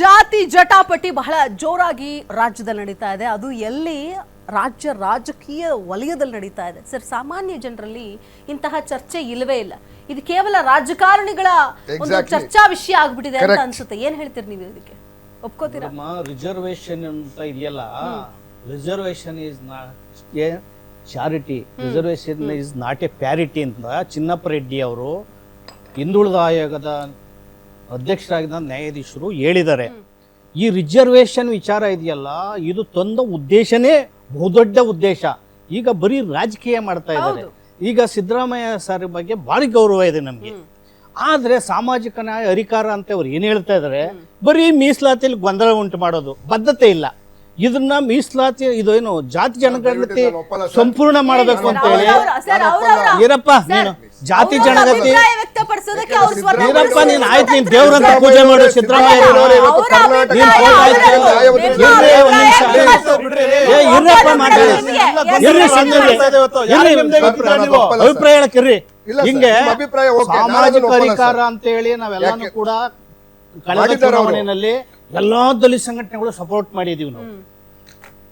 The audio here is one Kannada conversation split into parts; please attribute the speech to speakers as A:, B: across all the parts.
A: ಜಾತಿ ಜಟಾಪಟಿ ಬಹಳ ಜೋರಾಗಿ ರಾಜ್ಯದಲ್ಲಿ ನಡೀತಾ ಇದೆ. ಅದು ಎಲ್ಲಿ ರಾಜ್ಯ ರಾಜಕೀಯ ವಲಯದಲ್ಲಿ ನಡೀತಾ ಇದೆ. ಸರ್ ಸಾಮಾನ್ಯ ಜನರಲ್ಲಿ ಇಂತಹ ಚರ್ಚೆ ಇಲ್ಲವೇ ಇಲ್ಲ. ಇದು ಕೇವಲ ರಾಜಕಾರಣಿಗಳ ಒಂದು ಚರ್ಚಾ ವಿಷಯ ಆಗ್ಬಿಟ್ಟಿದೆ ಅಂತ. ಅನ್ಸುತ್ತೆ. ಏನ್ ಹೇಳ್ತೀರಿ ನೀವು ಇದಕ್ಕೆ? ಒಪ್ಕೋತೀರಾ?
B: ರಿಸರ್ವೇಶನ್ ಅಂತ ಇದೆಯಲ್ಲ reservation is a charity reservation is not a parity ಅಂತ ಚಿನ್ನಪ್ಪ ರೆಡ್ಡಿ ಅವರು ಹಿಂದುಳಿದ ಆಯೋಗದ ಅಧ್ಯಕ್ಷರಾಗಿದ್ದ ನ್ಯಾಯಾಧೀಶರು ಹೇಳಿದ್ದಾರೆ. ಈ ರಿಸರ್ವೇಶನ್ ವಿಚಾರ ಇದೆಯಲ್ಲ ಇದು ತಂದ ಉದ್ದೇಶನೇ ಬಹುದೊಡ್ಡ ಉದ್ದೇಶ. ಈಗ ಬರೀ ರಾಜಕೀಯ ಮಾಡ್ತಾ ಇದ್ದಾರೆ. ಈಗ ಸಿದ್ದರಾಮಯ್ಯ ಸರ್ ಬಗ್ಗೆ ಭಾರಿ ಗೌರವ ಇದೆ ನಮಗೆ. ಆದರೆ ಸಾಮಾಜಿಕ ನ್ಯಾಯ ಅಧಿಕಾರ ಅಂತ ಅವ್ರು ಏನು ಹೇಳ್ತಾ ಇದ್ದಾರೆ ಬರೀ ಮೀಸಲಾತಿಯಲ್ಲಿ ಗೊಂದಲ ಉಂಟು ಮಾಡೋದು. ಬದ್ಧತೆ ಇಲ್ಲ. ಇದನ್ನ ಮೀಸಲಾತಿ ಇದು ಏನು ಜಾತಿ ಜನಗಣತಿ. ಸಂಪೂರ್ಣ ಮಾಡಬೇಕು ಅಂತ ಹೇಳಿ ಏನಪ್ಪ ನೀನು ಜಾತಿ
A: ಜನಗಣತಿ
B: ಜನಗತಿ
A: ಅಭಿಪ್ರಾಯ ವ್ಯಕ್ತಪಡಿಸೋದಕ್ಕೆ ಅವ್ರು ಸ್ವತಃ
B: ಏನಪ್ಪ ನೀನ್ ಆಯ್ತು ನೀನ್ ದೇವ್ರಂತ ಪೂಜೆ ಮಾಡು ಸಿದ್ದರಾಮಯ್ಯ ಇರ್ರಪ್ಪ ಮಾತಾಡಿ.
A: ಅಭಿಪ್ರಾಯ,
B: ಇರ್ರಿ, ಸಂಜಯ್. ಹೇಳಕ್ಕಿರ್ರಿ. ಹಿಂಗೆ
C: ನಿಮ್ಮ ಅಭಿಪ್ರಾಯ ಓಕೆ,
B: ಸಾಮಾಜಿಕ ಅಧಿಕಾರ ಅಂತ ಹೇಳಿ ನಾವೆಲ್ಲಾನು ಕೂಡ ಕಳೆದ ಚುನಾವಣೆಯಲ್ಲಿ ಎಲ್ಲಾ ದಲಿತ ಸಂಘಟನೆಗಳು ಸಪೋರ್ಟ್ ಮಾಡಿದೀವಿ ನಾವು.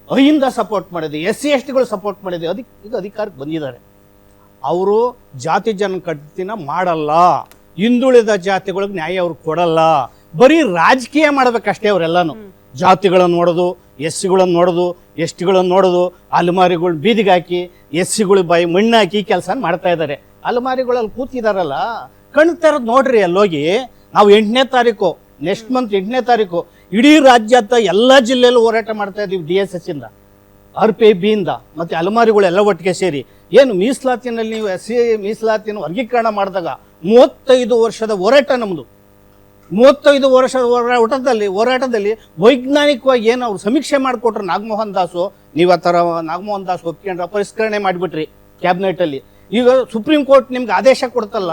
B: ಅಹಿಂದ ಸಪೋರ್ಟ್ ಮಾಡಿದ್ವಿ ಎಸ್ ಸಿ ಎಸ್ ಟಿಗಳು ಸಪೋರ್ಟ್ ಮಾಡಿದ್ವಿ. ಅದಕ್ಕೆ ಈಗ ಅಧಿಕಾರಕ್ಕೆ ಬಂದಿದ್ದಾರೆ. ಅವರು ಜಾತಿ ಜನಗಣತಿನ ಮಾಡಲ್ಲ. ಹಿಂದುಳಿದ ಜಾತಿಗಳಿಗೆ ನ್ಯಾಯ ಅವ್ರು ಕೊಡಲ್ಲ. ಬರೀ ರಾಜಕೀಯ ಮಾಡ್ಬೇಕಷ್ಟೇ ಅವರೆಲ್ಲಾನು. ಜಾತಿಗಳನ್ನು ನೋಡೋದು ಎಸ್ ಸಿಗಳನ್ನು ನೋಡೋದು ಎಸ್ ಟಿಗಳನ್ನು ನೋಡೋದು ಅಲೆಮಾರಿಗಳು ಬೀದಿಗೆ ಹಾಕಿ ಎಸ್ ಸಿಗಳು ಬಾಯಿ ಮಣ್ಣು ಹಾಕಿ ಕೆಲಸ ಮಾಡ್ತಾ ಇದ್ದಾರೆ. ಅಲೆಮಾರಿಗಳಲ್ಲಿ ಕೂತಿದಾರಲ್ಲ ಇರೋದು ನೋಡ್ರಿ ಅಲ್ಲೋಗಿ, ನಾವು ಎಂಟನೇ ತಾರೀಕು ನೆಕ್ಸ್ಟ್ ಮಂತ್ ಎಂಟನೇ ತಾರೀಕು ಇಡೀ ರಾಜ್ಯದ ಎಲ್ಲ ಜಿಲ್ಲೆಯಲ್ಲೂ ಹೋರಾಟ ಮಾಡ್ತಾ ಇದ್ದೀವಿ ಡಿ ಎಸ್ ಎಸ್ ಇಂದ ಆರ್ ಪಿ ಐ ಬಿಯಿಂದ ಮತ್ತೆ ಅಲೆಮಾರಿಗಳೆಲ್ಲ ಒಟ್ಟಿಗೆ ಸೇರಿ. ಏನು ಮೀಸಲಾತಿನಲ್ಲಿ ನೀವು ಎಸ್ ಸಿ ಮೀಸಲಾತಿಯನ್ನು ವರ್ಗೀಕರಣ ಮಾಡಿದಾಗ ಮೂವತ್ತೈದು ವರ್ಷದ ಹೋರಾಟ ನಮ್ಮದು ಮೂವತ್ತೈದು ವರ್ಷದ ಹೋರಾಟದಲ್ಲಿ ಹೋರಾಟದಲ್ಲಿ ವೈಜ್ಞಾನಿಕವಾಗಿ ಏನು ಅವ್ರು ಸಮೀಕ್ಷೆ ಮಾಡಿಕೊಟ್ರು ನಾಗಮೋಹನ್ ದಾಸು, ನೀವು ಆ ಥರ ನಾಗಮೋಹನ್ ದಾಸ್ ಒಪ್ಕೊಂಡ್ರೆ ಪರಿಷ್ಕರಣೆ ಮಾಡಿಬಿಟ್ರಿ ಕ್ಯಾಬಿನೆಟಲ್ಲಿ. ಈಗ ಸುಪ್ರೀಂ ಕೋರ್ಟ್ ನಿಮ್ಗೆ ಆದೇಶ ಕೊಡ್ತಲ್ಲ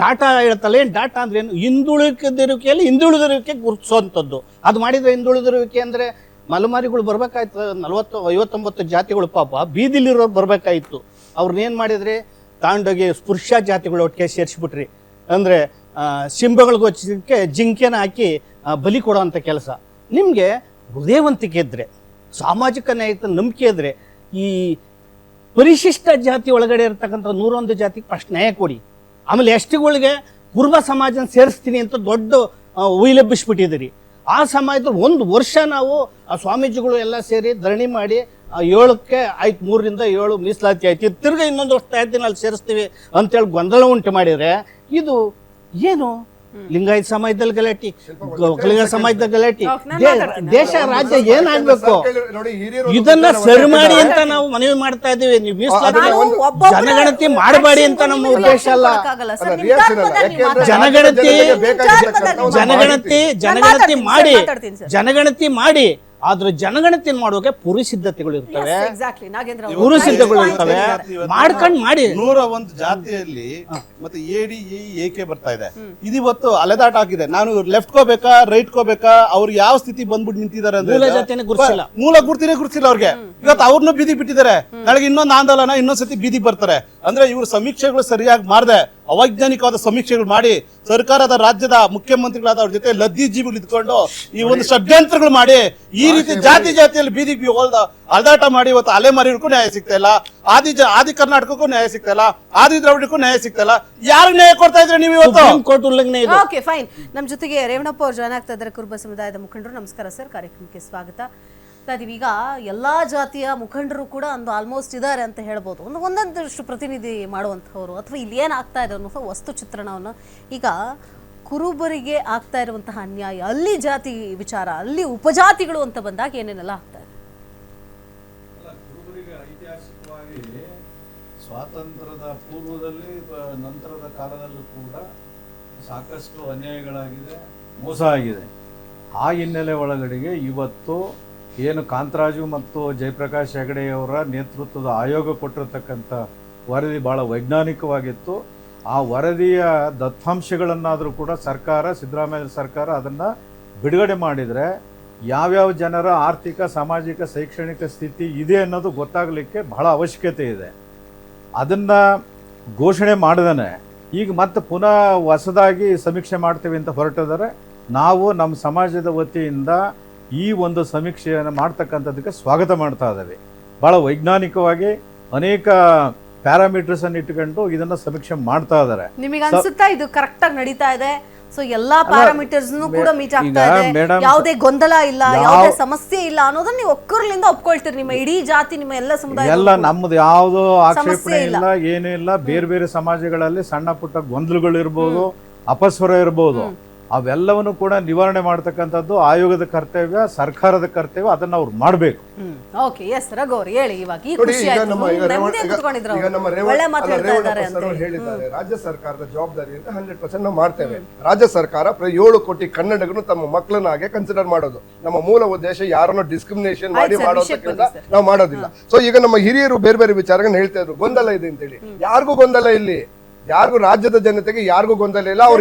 B: ಡಾಟಾ ಹೇಳ್ತಲ್ಲ ಏನು? ಡಾಟಾ ಅಂದ್ರೆ ಏನು? ಹಿಂದುಳಿದಿರುವಿಕೆಯಲ್ಲಿ ಹಿಂದುಳಿದಿರುವಿಕೆ ಗುರುತಿಸುವಂಥದ್ದು. ಅದು ಮಾಡಿದ್ರೆ ಹಿಂದುಳಿದಿರುವಿಕೆ ಅಂದರೆ ಮಲಮಾರಿಗಳು ಬರ್ಬೇಕಾಯ್ತು, ನಲವತ್ತು, ಐವತ್ತೊಂಬತ್ತು ಜಾತಿಗಳು ಪಾಪ, ಬೀದಿಲಿರೋರು ಬರ್ಬೇಕಾಯ್ತು. ಅವ್ರನ್ನೇನು ಮಾಡಿದ್ರೆ ತಾಂಡೋಗಿ ಸ್ಪುರುಷ ಜಾತಿಗಳು ಒಟ್ಟಿಗೆ ಸೇರಿಸ್ಬಿಟ್ರಿ. ಅಂದರೆ ಸಿಂಬಗಳಿಗೋಚಕ್ಕೆ ಜಿಂಕೆನ ಹಾಕಿ ಬಲಿ ಕೊಡೋವಂಥ ಕೆಲಸ. ನಿಮಗೆ ಹೃದಯವಂತಿಕೆ ಇದ್ದರೆ ಸಾಮಾಜಿಕ ನ್ಯಾಯದ ನಂಬಿಕೆ ಇದ್ದರೆ ಈ ಪರಿಶಿಷ್ಟ ಜಾತಿ ಒಳಗಡೆ ಇರತಕ್ಕಂಥ ನೂರೊಂದು ಜಾತಿಗೆ ಫಸ್ಟ್ ನ್ಯಾಯ ಕೊಡಿ. ಆಮೇಲೆ ಎಷ್ಟಿಗಳಿಗೆ ಕುರುಬ ಸಮಾಜನ ಸೇರಿಸ್ತೀನಿ ಅಂತ ದೊಡ್ಡ ಉಯಿಲೆಬ್ಬಿಸ್ಬಿಟ್ಟಿದ್ದೀರಿ ಆ ಸಮಯದಲ್ಲಿ ಒಂದು ವರ್ಷ ನಾವು, ಆ, ಸ್ವಾಮೀಜಿಗಳು ಎಲ್ಲ ಸೇರಿ ಧರಣಿ ಮಾಡಿ ಏಳಕ್ಕೆ ಆಯ್ತು, ಮೂರರಿಂದ ಏಳು ಮೀಸಲಾತಿ ಆಯ್ತು. ತಿರ್ಗಿ ಇನ್ನೊಂದು ವರ್ಷ ಆಯ್ತು ಅಲ್ಲಿ ಸೇರಿಸ್ತೀವಿ ಅಂತೇಳಿ ಗೊಂದಲ ಉಂಟು ಮಾಡಿದರೆ, ಇದು ಏನು? ಲಿಂಗಾಯತ ಸಮಾಜದಲ್ಲಿ ಗಲಾಟಿ. ಒಕ್ಕಲಿಗ ಸಮಾಜದ ಗಲಾಟಿ. ದೇಶ ರಾಜ್ಯ ಏನಾಗ್ಬೇಕು? ಇದನ್ನ ಸರಿ ಮಾಡಿ ಅಂತ ನಾವು ಮನವಿ ಮಾಡ್ತಾ ಇದೀವಿ ನೀವು
C: ಒಂದು-
B: ಜನಗಣತಿ ಮಾಡಬೇಡಿ ಅಂತ ನಮ್ಮ ಉದ್ದೇಶ ಅಲ್ಲ. ಜನಗಣತಿ ಜನಗಣತಿ ಜನಗಣತಿ ಮಾಡಿ. ಜನಗಣತಿ ಮಾಡಿ. ಆದ್ರೆ ಜನಗಣತಿ ಮಾಡುವಾಗ? ಪುರಿ ಸಿದ್ಧತೆಗಳು ಇರ್ತವೆ.
A: ಎಕ್ಸಾಕ್ಟ್ಲಿ. ನಾಗೇಂದ್ರ ಅವರು
B: ಸಿದ್ಧತೆಗಳು ಇರ್ತವೆ. ಮಾಡ್ಕೊಂಡು ಮಾಡಿ.
D: ನೂರ ಒಂದು ಜಾತಿಯಲ್ಲಿ ಮತ್ತೆ ಎಡಿ ಇ ಏಕೆ ಬರ್ತಾ ಇದೆ. ಇದಿವತ್ತು ಅಲೆದಾಟ ಆಗಿದೆ ನಾನು ಲೆಫ್ಟ್ ಕೋಬೇಕಾ ರೈಟ್ ಕೋಬೇಕಾ ಅವ್ರು ಯಾವ ಸ್ಥಿತಿ ಬಂದ್ಬಿಟ್ಟು ನಿಂತಿದ್ದಾರೆ ಅಂದ್ರೆ
B: ಮೂಲ
D: ಈಗ
B: ಜಾತಿನೇ ಗುರ್ತಿಸಿಲ್ಲ.
D: ಬ- ಮೂಲ ಗುರ್ತಿನೇ ಗುರ್ತಿಲ್ಲ ಅವ್ರಿಗೆ. ಇವತ್ತು ಅವ್ರನ್ನೂ ಬೀದಿ ಬಿಟ್ಟಿದ್ದಾರೆ. ನಾಳೆಗೆ ಇನ್ನೊಂದು ಆಂದೋಲನ ಇನ್ನೊಂದ್ಸತಿ ಬೀದಿ ಬರ್ತಾರೆ. ಅಂದ್ರೆ ಇವ್ರ ಸಮೀಕ್ಷೆಗಳು ಸರಿಯಾಗಿ ಮಾಡದೆ. ಅವೈಜ್ಞಾನಿಕವಾದ ಸಮೀಕ್ಷೆಗಳು ಮಾಡಿ ಸರ್ಕಾರದ ರಾಜ್ಯದ ಮುಖ್ಯಮಂತ್ರಿಗಳಾದ ಅವ್ರ ಜೊತೆ ಲದ್ದಿ ಜೀವಿಗಳು ಇದ್ಕೊಂಡು ಈ ಒಂದು ಷಡ್ಯಂತ್ರಗಳು ಮಾಡಿ ಈ ರೀತಿ ಜಾತಿ ಜಾತಿಯಲ್ಲಿ ಬೀದಿ ಬಿ- ಹೋಲ್ದ ಅಲ್ದಾಟ ಮಾಡಿ ಇವತ್ತು ಅಲೆಮಾರಿಗೂ ನ್ಯಾಯ ಸಿಗ್ತಾ ಇಲ್ಲ ಆದಿ ಆದಿ ಕರ್ನಾಟಕಕ್ಕೂ ನ್ಯಾಯ ಸಿಗ್ತಾ ಇಲ್ಲ ಆದಿ ದ್ರಾವಿಡಕ್ಕೂ ನ್ಯಾಯ ಸಿಗ್ತಾ ಇಲ್ಲ. ಯಾರು ನ್ಯಾಯ ಕೊಡ್ತಾ ಇದ್ರೆ ನೀವು ಇವತ್ತು?
B: ಸುಪ್ರೀಂ ಕೋರ್ಟ್ ಉಲ್ಲಂಘನೆ ಇದು.
A: ಓಕೆ ಫೈನ್ ನಮ್ಮ ಜೊತೆಗೆ ರೇವಣಪ್ಪ ಅವರು ಜಾಯ್ನ್ ಆಗ್ತಾ ಇದ್ದಾರೆ ಕುರುಬ ಸಮುದಾಯದ ಮುಖಂಡರು. ನಮಸ್ಕಾರ ಸರ್. ಕಾರ್ಯಕ್ರಮಕ್ಕೆ ಸ್ವಾಗತ. ಅದೀವಿ ಈಗ ಎಲ್ಲಾ ಜಾತಿಯ ಮುಖಂಡರು ಕೂಡ ಒಂದು ಆಲ್ಮೋಸ್ಟ್ ಇದ್ದಾರೆ ಅಂತ ಹೇಳ್ಬೋದು. ಒಂದು ಒಂದೊಂದಷ್ಟು ಪ್ರತಿನಿಧಿ ಮಾಡುವಂಥವ್ರು ಅಥವಾ ಇಲ್ಲಿ ಆಗ್ತಾ ಇದೆ ಅನ್ನೋ ವಸ್ತು ಚಿತ್ರಣವನ್ನು ಈಗ ಕುರುಬರಿಗೆ ಆಗ್ತಾ ಇರುವಂತಹ ಅನ್ಯಾಯ, ಅಲ್ಲಿ ಜಾತಿ ವಿಚಾರ, ಅಲ್ಲಿ ಉಪಜಾತಿಗಳು ಅಂತ ಬಂದಾಗ ಏನೇನೆಲ್ಲ ಆಗ್ತಾ ಇದೆ?
E: ಸ್ವಾತಂತ್ರ್ಯದ ಪೂರ್ವದಲ್ಲಿ ನಂತರದ ಕಾಲದಲ್ಲೂ ಕೂಡ ಸಾಕಷ್ಟು ಅನ್ಯಾಯಗಳಾಗಿದೆ, ಮೋಸ ಆಗಿದೆ. ಆ ಹಿನ್ನೆಲೆ ಒಳಗಡೆಗೆ ಇವತ್ತು ಏನು ಕಾಂತರಾಜು ಮತ್ತು ಜಯಪ್ರಕಾಶ್ ಹೆಗಡೆಯವರ ನೇತೃತ್ವದ ಆಯೋಗ ಕೊಟ್ಟಿರತಕ್ಕಂಥ ವರದಿ ಭಾಳ ವೈಜ್ಞಾನಿಕವಾಗಿತ್ತು. ಆ ವರದಿಯ ದತ್ತಾಂಶಗಳನ್ನಾದರೂ ಕೂಡ ಸರ್ಕಾರ, ಸಿದ್ದರಾಮಯ್ಯ ಸರ್ಕಾರ ಅದನ್ನು ಬಿಡುಗಡೆ ಮಾಡಿದರೆ ಯಾವ್ಯಾವ ಜನರ ಆರ್ಥಿಕ, ಸಾಮಾಜಿಕ, ಶೈಕ್ಷಣಿಕ ಸ್ಥಿತಿ ಇದೆ ಅನ್ನೋದು ಗೊತ್ತಾಗಲಿಕ್ಕೆ ಬಹಳ ಅವಶ್ಯಕತೆ ಇದೆ. ಅದನ್ನು ಘೋಷಣೆ ಮಾಡಿದಾನೆ. ಈಗ ಮತ್ತೆ ಪುನಃ ಹೊಸದಾಗಿ ಸಮೀಕ್ಷೆ ಮಾಡ್ತೀವಿ ಅಂತ ಹೊರಟಿದ್ದಾರೆ. ನಾವು ನಮ್ಮ ಸಮಾಜದ ವತಿಯಿಂದ ಈ ಒಂದು ಸಮೀಕ್ಷೆಯನ್ನು ಮಾಡ್ತಕ್ಕಂಥದ್ದಕ್ಕೆ ಸ್ವಾಗತ ಮಾಡ್ತಾ ಇದ್ದಾವೆ. ಭಾಳ ವೈಜ್ಞಾನಿಕವಾಗಿ ಅನೇಕ ಪ್ಯಾರಾಮೀಟರ್ಸ್ ಅನ್ನು ಇಟ್ಕೊಂಡು ಇದನ್ನ ಸಮೀಕ್ಷೆ ಮಾಡ್ತಾ ಇದ್ದಾರೆ.
A: ನಿಮಗೆ ಅನ್ಸುತ್ತಾ ಇದು ಕರೆಕ್ಟ್ ಆಗಿ ನಡೀತಾ ಇದೆ? ಸೊ ಎಲ್ಲಾ ಪ್ಯಾರಾಮೀಟರ್ಸ್ ಕೂಡ ಮೀಟ್ ಆಗ್ತಾ ಇದೆ. ಯಾವುದೇ ಗೊಂದಲ ಇಲ್ಲ
E: ಯಾವ-
A: ಯಾವುದೇ ಸಮಸ್ಯೆ ಇಲ್ಲ ಅನ್ನೋದನ್ನ ನೀವು ಒಕ್ಕರ್ಲಿಂದ ಒಪ್ಕೊಳ್ತೀರಿ. ನಿಮ್ಮ ಇಡೀ ಜಾತಿ ನಿಮ್ಮ ಎಲ್ಲ ಸಮುದಾಯ
E: ಎಲ್ಲ ನಮ್ಮದು ಯಾವುದೋ ಆಕ್ಷೇಪಣೆ
A: ಇಲ್ಲ.
E: ಇಲ್ಲ ಏನೂ ಇಲ್ಲ. ಬೇರೆ ಬೇರೆ ಸಮಾಜಗಳಲ್ಲಿ ಸಣ್ಣ ಪುಟ್ಟ ಗೊಂದಲಗಳು ಇರ್ಬೋದು ಅಪಸ್ವರ ಇರ್ಬೋದು. ಅವೆಲ್ಲವನ್ನು ಕೂಡ ನಿವಾರಣೆ ಮಾಡ್ತಕ್ಕಂಥದ್ದು ಆಯೋಗದ ಕರ್ತವ್ಯ ಸರ್ಕಾರದ ಕರ್ತವ್ಯ ಅದನ್ನ ಅವ್ರು ಮಾಡಬೇಕು.
A: ಓಕೆ ಎಸ್ ರಘು ಅವ್ರು ಹೇಳಿ ಇವಾಗ ಈ
C: ನೋಡಿ
A: ಖುಷಿ
C: ಈಗ
A: ಆಯ್ತು.
C: ನಮ್ಮ ಈಗ
A: ನೆಮ್ಮದಿ
C: ರೇವಣ್ಣ ಈಗ-
A: ಕೂತ್ಕೊಂಡಿದ್ರು
C: ಈಗ ನಮ್ಮ
A: ಅವ್ರು.
C: ರೇವಣ್ಣ
A: ಒಳ್ಳೆ
C: ಅಲ್ಲ,
A: ಮಾತಾಡ್ತಾ
C: ರೇವಣ್ಣಪ್ಪ
A: ಇದ್ದಾರೆ ಅಂತ
C: ಸರ್ ಅವ್ರು
A: ಹೇಳಿ.
C: ಹೇಳಿದ್ದಾರೆ ರಾಜ್ಯ ಸರ್ಕಾರದ ಜವಾಬ್ದಾರಿ ಅಂತ ಹಂಡ್ರೆಡ್ ಪರ್ಸೆಂಟ್ ನಾವು ಮಾಡ್ತೇವೆ. ರಾಜ್ಯ ಸರ್ಕಾರ ಪ್ರ- ಏಳು ಕೋಟಿ ಕನ್ನಡಿಗರು ತಮ್ಮ ಮಕ್ಕಳನ್ನಾಗೆ ಕನ್ಸಿಡರ್ ಮಾಡೋದು. ನಮ್ಮ ಮೂಲ ಉದ್ದೇಶ ಯಾರನ್ನು ಡಿಸ್ಕ್ರಿಮಿನೇಷನ್ ಮಾಡಿ
A: ಆಯ್ತು ಸರ್, ವಿಷಯಕ್ಕೆ
C: ಕೆಲಸ
A: ಬನ್ನಿ
C: ನಾವು ಮಾಡೋದಿಲ್ಲ. ಸೊ ಈಗ ನಮ್ಮ ಹಿರಿಯರು ಬೇರೆ ಬೇರೆ ವಿಚಾರಗಳನ್ನ ಹೇಳ್ತಾ ಇದ್ರು. ಗೊಂದಲ ಇದೆ ಅಂತೇಳಿ. ಯಾರಿಗೂ ಗೊಂದಲ ಇಲ್ಲಿ? ಯಾರಿಗೂ ರಾಜ್ಯದ ಜನತೆಗೆ ಯಾರಿಗೂ ಗೊಂದಲ ಇಲ್ಲ? ಅವ್ರು